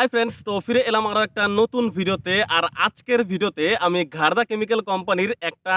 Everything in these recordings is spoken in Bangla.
হাই ফ্রেন্ডস তো ফিরে এলাম আরও একটা নতুন ভিডিওতে। আর আজকের ভিডিওতে আমি ঘারদা কেমিক্যাল কোম্পানির একটা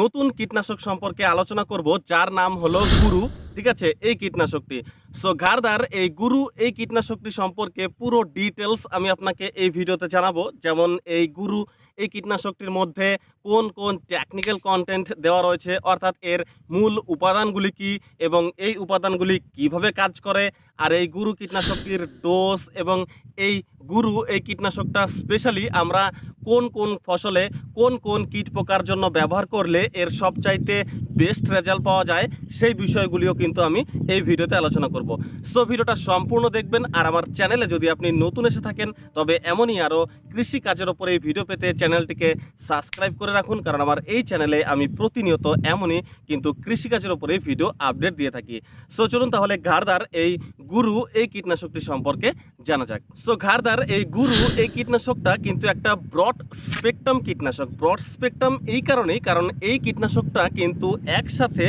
নতুন কীটনাশক সম্পর্কে আলোচনা করব, যার নাম হলো গুরু, ঠিক আছে? এই কীটনাশকটি। সো ঘারদার এই গুরু, এই কীটনাশকটি সম্পর্কে পুরো ডিটেলস আমি আপনাকে এই ভিডিওতে জানাব। যেমন এই গুরু এই কীটনাশকটির মধ্যে কোন কোন টেকনিক্যাল কন্টেন্ট দেওয়া রয়েছে, অর্থাৎ এর মূল উপাদানগুলি কি এবং এই উপাদানগুলি কীভাবে কাজ করে, আর এই গুরু কীটনাশকটির ডোজ এবং এই গুরু, এই কীটনাশকটা স্পেশালি আমরা কোন কোন ফসলে কোন কোন কীট পোকার জন্য ব্যবহার করলে এর সবচাইতে বেস্ট রেজাল্ট পাওয়া যায়, সেই বিষয়গুলিও কিন্তু আমি এই ভিডিওতে আলোচনা করব। সো ভিডিওটা সম্পূর্ণ দেখবেন আর আমার চ্যানেলে যদি আপনি নতুন এসে থাকেন, তবে এমনই আরও কৃষি কাজের ওপরে এই ভিডিও পেতে চ্যানেলটিকে সাবস্ক্রাইব করে রাখুন, কারণ আমার এই চ্যানেলে আমি প্রতিনিয়ত এমনই কিন্তু কৃষিকাজের ওপরে ভিডিও আপডেট দিয়ে থাকি। সো চলুন তাহলে ঘাড়দার এই গুরু এই কীটনাশকটি সম্পর্কে জানা যাক। সো ঘাড়দার এই গুরু এই কীটনাশকটা কিন্তু একটা ব্রড স্পেকট্রাম কীটনাশক। ব্রড স্পেকট্রাম এই কারণেই, কারণ এই কীটনাশকটা কিন্তু একসাথে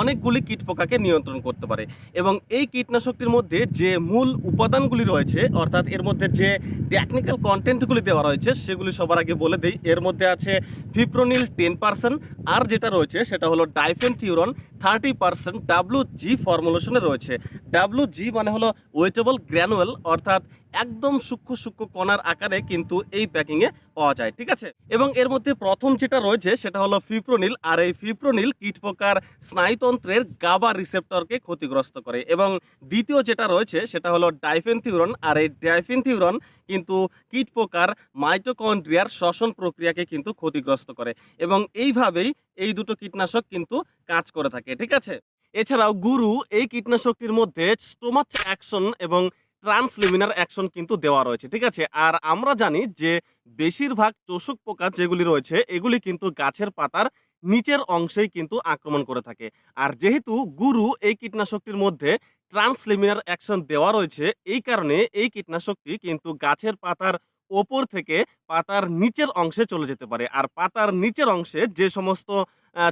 অনেকগুলি কীটপোকাকে নিয়ন্ত্রণ করতে পারে। এবং এই কীটনাশকটির মধ্যে যে মূল উপাদানগুলি রয়েছে, অর্থাৎ এর মধ্যে যে টেকনিক্যাল কন্টেন্টগুলি দেওয়া রয়েছে, সেগুলি সবার আগে বলে দিই। এর মধ্যে আছে ফিপ্রোনিল টেন পার্সেন্ট আর যেটা রয়েছে সেটা হলো diafenthiuron thirty percent W G ফর্মুলেশনে রয়েছে। ডাব্লু জি মানে হলো ওয়েটেবল গ্র্যানুয়াল অর্থাৎ একদম সূক্ষ্ম সূক্ষ্ম কণার আকারে কিন্তু এই প্যাকিংয়ে পাওয়া যায়, ঠিক আছে? এবং এর মধ্যে প্রথম যেটা রয়েছে সেটা হলো ফিপ্রোনিল, আর এই ফিপ্রোনিল কীটপোকার স্নায়ুতন্ত্রের গাবা রিসেপ্টরকে ক্ষতিগ্রস্ত করে। এবং দ্বিতীয় যেটা রয়েছে সেটা হলো ডাইফেনথিউরন, আর এই ডাইফেনথিউরন কিন্তু কীটপোকার মাইটোকন্ড্রিয়ার শ্বসন প্রক্রিয়াকে কিন্তু ক্ষতিগ্রস্ত করে। এবং এইভাবেই এই দুটো কীটনাশক কিন্তু কাজ করে থাকে, ঠিক আছে? এছাড়াও গুরু এই কীটনাশকটির মধ্যে স্টোমাচ অ্যাকশন এবং ট্রান্সলিমিনার অ্যাকশন কিন্তু দেওয়া রয়েছে, ঠিক আছে? আর আমরা জানি যে বেশিরভাগ চোষক পোকা যেগুলি রয়েছে, এগুলি কিন্তু গাছের পাতার নিচের অংশেই কিন্তু আক্রমণ করে থাকে। আর যেহেতু গুরু এই কীটনাশকটির মধ্যে ট্রান্সলিমিনার অ্যাকশন দেওয়া রয়েছে, এই কারণে এই কীটনাশকটি কিন্তু গাছের পাতার ওপর থেকে পাতার নিচের অংশে চলে যেতে পারে। আর পাতার নিচের অংশে যে সমস্ত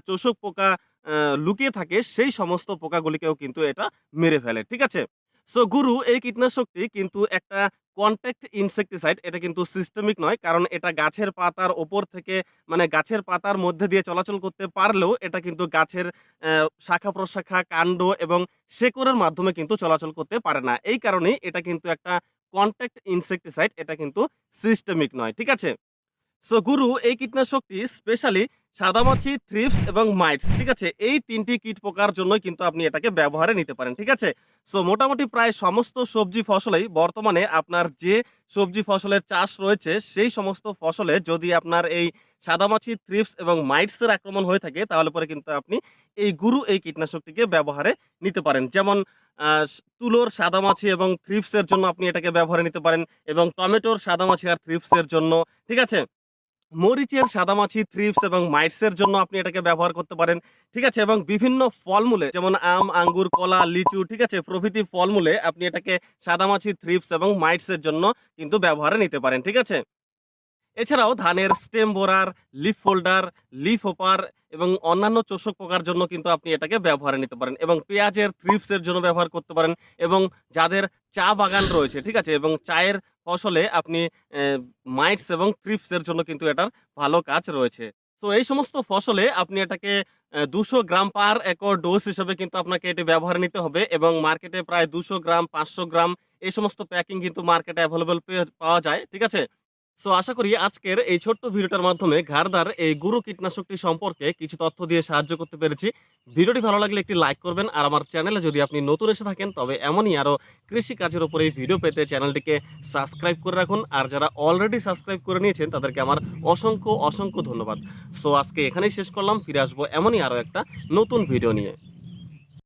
চোষক পোকা লুকিয়ে থাকে, সেই সমস্ত পোকাগুলিকেও কিন্তু এটা মেরে ফেলে, ঠিক আছে? সো গুরু এই কীটনাশকটি কিন্তু একটা কন্ট্যাক্ট ইনসেকটিসাইড এটা কিন্তু সিস্টেমিক নয়, কারণ এটা গাছের পাতার ওপর থেকে মানে গাছের পাতার মধ্যে দিয়ে চলাচল করতে পারলেও এটা কিন্তু গাছের শাখা প্রশাখা, কাণ্ড এবং শেকড়ের মাধ্যমে কিন্তু চলাচল করতে পারে না। এই কারণেই এটা কিন্তু একটা কন্ট্যাক্ট ইনসেকটিসাইড এটা কিন্তু সিস্টেমিক নয়, ঠিক আছে? সো গুরু এই কীটনাশকটি স্পেশালি সাদামাছি থ্রিপস এবং মাইটস ঠিক আছে? এই তিনটি কীট পোকার জন্যই কিন্তু আপনি এটাকে ব্যবহারে নিতে পারেন, ঠিক আছে? সো মোটামুটি প্রায় সমস্ত সবজি ফসলেই বর্তমানে আপনার যে সবজি ফসলের চাষ রয়েছে, সেই সমস্ত ফসলে যদি আপনার এই সাদামাছি থ্রিপস এবং মাইটসের আক্রমণ হয়ে থাকে, তাহলে পরে কিন্তু আপনি এই গুরু এই কীটনাশকটিকে ব্যবহারে নিতে পারেন। যেমন তুলোর সাদামাছি এবং থ্রিপসের জন্য আপনি এটাকে ব্যবহারে নিতে পারেন এবং টমেটোর সাদামাছি আর থ্রিপসের জন্য, ঠিক আছে? মরিচের সাদামাছি থ্রিপস এবং মাইটসের জন্য আপনি এটাকে ব্যবহার করতে পারেন, ঠিক আছে? এবং বিভিন্ন ফলমূলে, যেমন আম, আঙ্গুর, কলা, লিচু, ঠিক আছে? প্রভৃতি ফলমূলে আপনি এটাকে সাদামাছি থ্রিপস এবং মাইটসের জন্য কিন্তু ব্যবহারে নিতে পারেন, ঠিক আছে? এছাড়াও ধানের stem borer leaf folder leaf hopper এবং অন্যান্য চোষক পোকার জন্য কিন্তু আপনি এটাকে ব্যবহারে নিতে পারেন এবং পেঁয়াজের থ্রিপসের জন্য ব্যবহার করতে পারেন এবং যাদের চা বাগান রয়েছে, ঠিক আছে? এবং চায়ের ফসলে আপনি মাইটস এবং ক্রিপসের জন্য কিন্তু এটার ভালো কাজ রয়েছে। তো এই সমস্ত ফসলে আপনি এটাকে দুশো গ্রাম পার একর ডোজ হিসেবে কিন্তু আপনাকে এটি ব্যবহার নিতে হবে এবং মার্কেটে প্রায় দুশো গ্রাম, পাঁচশো গ্রাম এই সমস্ত প্যাকিং কিন্তু মার্কেটে অ্যাভেলেবল পাওয়া যায়, ঠিক আছে? সো আশা করি আজকের এই ছোট্ট ভিডিওটার মাধ্যমে ঘাড়দার এই গুরু কীটনাশকটি সম্পর্কে কিছু তথ্য দিয়ে সাহায্য করতে পেরেছি। ভিডিওটি ভালো লাগলে একটি লাইক করবেন আর আমার চ্যানেলে যদি আপনি নতুন এসে থাকেন, তবে এমনই আরও কৃষি কাজের উপরে এই ভিডিও পেতে চ্যানেলটিকে সাবস্ক্রাইব করে রাখুন আর যারা অলরেডি সাবস্ক্রাইব করে নিয়েছেন, তাদেরকে আমার অসংখ্য অসংখ্য ধন্যবাদ। সো আজকে এখানেই শেষ করলাম, ফিরে আসব এমনই আরও একটা নতুন ভিডিও নিয়ে।